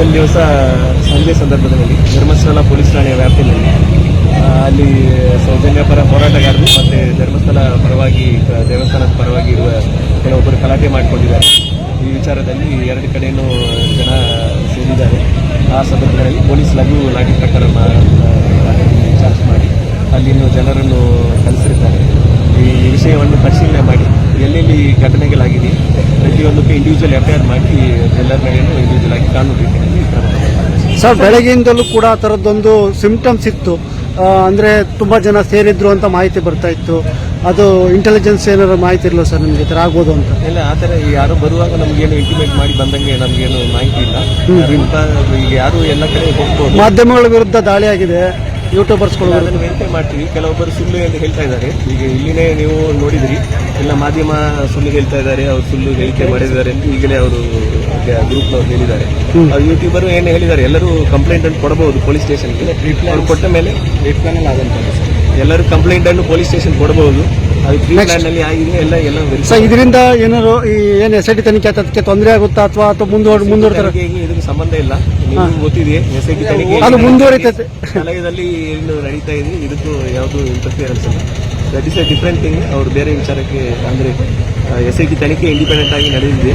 ಇವತ್ತಿನ ದಿವಸ ಸಂಜೆ ಸಂದರ್ಭದಲ್ಲಿ ಧರ್ಮಸ್ಥಳ ಪೊಲೀಸ್ ಠಾಣೆಯ ವ್ಯಾಪ್ತಿಯಲ್ಲಿ ಅಲ್ಲಿ ಸೌಜನ್ಯ ಪರ ಹೋರಾಟಗಾರರು ಮತ್ತು ಧರ್ಮಸ್ಥಳ ಪರವಾಗಿ ದೇವಸ್ಥಾನದ ಪರವಾಗಿ ಇರುವ ಕೆಲವೊಬ್ಬರು ಗಲಾಟೆ ಮಾಡಿಕೊಂಡಿದ್ದಾರೆ. ಈ ವಿಚಾರದಲ್ಲಿ ಎರಡು ಕಡೆಯೂ ಜನ ಸೇರಿದ್ದಾರೆ. ಆ ಸಂದರ್ಭದಲ್ಲಿ ಪೊಲೀಸ್ ಲಘು ಲಾಠಿ ಪ್ರಕಾರ ಚಾರ್ಜ್ ಮಾಡಿ, ಅಲ್ಲಿನ ಜನರನ್ನು ಕಲಿಸಿರುತ್ತಾರೆ ಈ ವಿಷಯವನ್ನು ಪರಿಶೀಲನೆ ಮಾಡಿ. ಎಲ್ಲೆಲ್ಲಿ ಘಟನೆಗಳಾಗಿದೆ ಪ್ರತಿಯೊಂದಕ್ಕೆ ಇಂಡಿವಿಜುವಲ್ ಎಫ್ ಐ ಆರ್ ಮಾಡಿ ಎಲ್ಲರ ಮನೆಯನ್ನು ಇಂಡಿವಿಜುವಲ್ ಆಗಿ ಕಾನೂನು ರೀತಿಯಲ್ಲಿ ಕ್ರಮ ಸರ್ ಬೆಳಗ್ಗೆಯಿಂದಲೂ ಕೂಡ ಆ ಥರದ್ದೊಂದು ಸಿಂಪ್ಟಮ್ಸ್ ಇತ್ತು. ಅಂದರೆ ತುಂಬ ಜನ ಸೇರಿದ್ರು ಅಂತ ಮಾಹಿತಿ ಬರ್ತಾ ಇತ್ತು. ಅದು ಇಂಟೆಲಿಜೆನ್ಸ್ ಏನಾದ್ರು ಮಾಹಿತಿ ಇರಲ್ಲ ಸರ್ ನಿಮಗೆ ಥರ ಆಗ್ಬೋದು ಅಂತ. ಇಲ್ಲ ಆ ಥರ ಯಾರು ಬರುವಾಗ ನಮಗೇನು ಇಂಟಿಮೇಟ್ ಮಾಡಿ ಬಂದಂಗೆ ನಮಗೇನು ಮಾಹಿತಿ ಇಲ್ಲ. ಈಗ ಯಾರು ಎಲ್ಲ ಕಡೆ ಹೋಗ್ಬೋದು. ಮಾಧ್ಯಮಗಳ ವಿರುದ್ಧ ದಾಳಿ ಆಗಿದೆ. ಯೂಟ್ಯೂಬರ್ಸ್ಗಳು ಅದನ್ನು ವೆರಿಫೈ ಮಾಡ್ತೀವಿ. ಕೆಲವೊಬ್ಬರು ಸುಳ್ಳು ಎಂದು ಹೇಳ್ತಾ ಇದ್ದಾರೆ. ಈಗ ಇಲ್ಲಿನೇ ನೀವು ನೋಡಿದಿರಿ. ಎಲ್ಲ ಮಾಧ್ಯಮ ಸುಳ್ಳು ಹೇಳ್ತಾ ಇದ್ದಾರೆ. ಅವರು ಸುಳ್ಳು ಹೇಳಿಕೆ ಮಾಡಿದ್ದಾರೆ ಅಂತ ಈಗಲೇ ಅವರು ಗ್ರೂಪ್ನವ್ರು ಹೇಳಿದ್ದಾರೆ. ಅವ್ರು ಯೂಟ್ಯೂಬರ್ ಏನು ಹೇಳಿದ್ದಾರೆ? ಎಲ್ಲರೂ ಕಂಪ್ಲೇಂಟ್ ಅನ್ನು ಕೊಡಬಹುದು ಪೊಲೀಸ್ ಸ್ಟೇಷನ್ಗೆ ಅವ್ರು ಕೊಟ್ಟ ಮೇಲೆ ಎಲ್ಲರೂ ಕಂಪ್ಲೇಂಟ್ ಅನ್ನು ಪೊಲೀಸ್ ಸ್ಟೇಷನ್ ಕೊಡಬಹುದು. ಸರ್ ಇದರಿಂದ ಏನಾದ್ರು ಈ ಏನು ಎಸ್ ಐ ಟಿ ತನಿಖೆ ಅದಕ್ಕೆ ತೊಂದರೆ ಆಗುತ್ತಾ ಅಥವಾ ಅಥವಾ ಮುಂದುವರ್ ಮುಂದುವರ್ತಾರೆ ಇದಕ್ಕೆ ಸಂಬಂಧ ಇಲ್ಲ. ಗೊತ್ತಿದೆ ಎಸ್ ಐ ಟಿ ತನಿಖೆ ಅದು ಮುಂದುವರಿತೈತೆ. ವಲಯದಲ್ಲಿ ಏನು ನಡೀತಾ ಇದೆ ಇದಕ್ಕೂ ಯಾವುದು ಇಂಟರ್ಫಿಯರೆನ್ಸ್ ಇಲ್ಲ. That is a different thing ಅವರು ಬೇರೆ ವಿಚಾರಕ್ಕೆ ಅಂದರೆ ಎಸ್ ಐ ಟಿ ತನಿಖೆ ಇಂಡಿಪೆಂಡೆಂಟ್ ಆಗಿ ನಡೆದಿದೆ.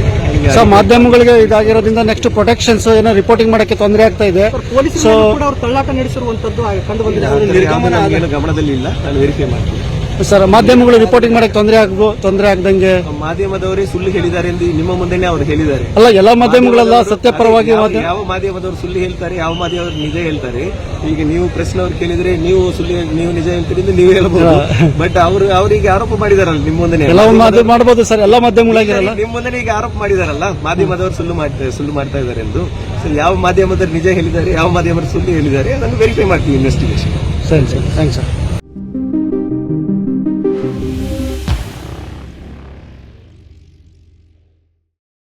ಸರ್ ಮಾಧ್ಯಮಗಳಿಗೆ ಇದಾಗಿರೋದ್ರಿಂದ ನೆಕ್ಸ್ಟ್ ಪ್ರೊಟೆಕ್ಷನ್ಸ್ ಏನೋ ರಿಪೋರ್ಟಿಂಗ್ ಮಾಡಕ್ಕೆ ತೊಂದರೆ ಆಗ್ತಾ ಇದೆ. ಸೊ ಅವರು ತಳ್ಳಾಟ ನಡೆಸಿರುವಂತದ್ದು ಕಂಡು ಬಂದಿದೆ. ಗಮನದಲ್ಲಿ ಇಲ್ಲ ನಾನು ವೆರಿಫೈ ಮಾಡ್ತೀನಿ. ಸರ್ ಮಾಧ್ಯಮಗಳು ರಿಪೋರ್ಟಿಂಗ್ ಮಾಡಕ್ಕೆ ತೊಂದರೆ ಆಗ್ಬೋದು ತೊಂದರೆ ಆಗದಂಗೆ ಮಾಧ್ಯಮದವರೇ ಸುಳ್ಳು ಹೇಳಿದ್ದಾರೆ ಎಂದು ನಿಮ್ಮ ಮುಂದೆನೆ ಅವರು ಹೇಳಿದ್ದಾರೆ. ಅಲ್ಲ ಎಲ್ಲ ಮಾಧ್ಯಮಗಳೆಲ್ಲ ಸತ್ಯಪರವಾಗಿ ಯಾವ- ಯಾವ ಮಾಧ್ಯಮದವರು ಸುಳ್ಳು ಹೇಳ್ತಾರೆ ಯಾವ ಮಾಧ್ಯಮದವರು ನಿಜ ಹೇಳ್ತಾರೆ ಈಗ ನೀವು ಪ್ರಶ್ನವ್ರು ಕೇಳಿದ್ರೆ ನೀವು ಸುಳ್ಳು ಹೇಳ್- ನೀವು ನಿಜ ಹೇಳ್ತೀರಿ ಎಂದು ನೀವು ಹೇಳ್ಬೋದು ಬಟ್ ಅವರು ಅವರಿಗೆ ಆರೋಪ ಮಾಡಿದಾರಲ್ಲ ನಿಮ್ಮ ಮುಂದೆ ಎಲ್ಲ ಮಾಧ್ಯಮ ಮಾಡ್ಬೋದು ಸರ್ ಎಲ್ಲ ಮಾಧ್ಯಮಗಳಾಗಿರಲ್ಲ. ನಿಮ್ಮ ಮುಂದೆ ಈಗ ಆರೋಪ ಮಾಡಿದಾರಲ್ಲ ಮಾಧ್ಯಮದವರು ಸುಳ್ಳು ಮಾಡ್ತಾರೆ ಸುಳ್ಳು ಮಾಡ್ತಾ ಇದ್ದಾರೆ ಎಂದು. ಸೊ ಯಾವ ಮಾಧ್ಯಮದವರು ನಿಜ ಹೇಳಿದ್ದಾರೆ ಯಾವ ಮಾಧ್ಯಮದವರು ಸುಳ್ಳು ಹೇಳಿದ್ದಾರೆ ಅದನ್ನು ವೆರಿಫೈ ಮಾಡ್ತೀವಿ ಇನ್ವೆಸ್ಟಿಗೇಷನ್ ಸರಿ ಸರ್ ಥ್ಯಾಂಕ್ಸ್ ಸರ್.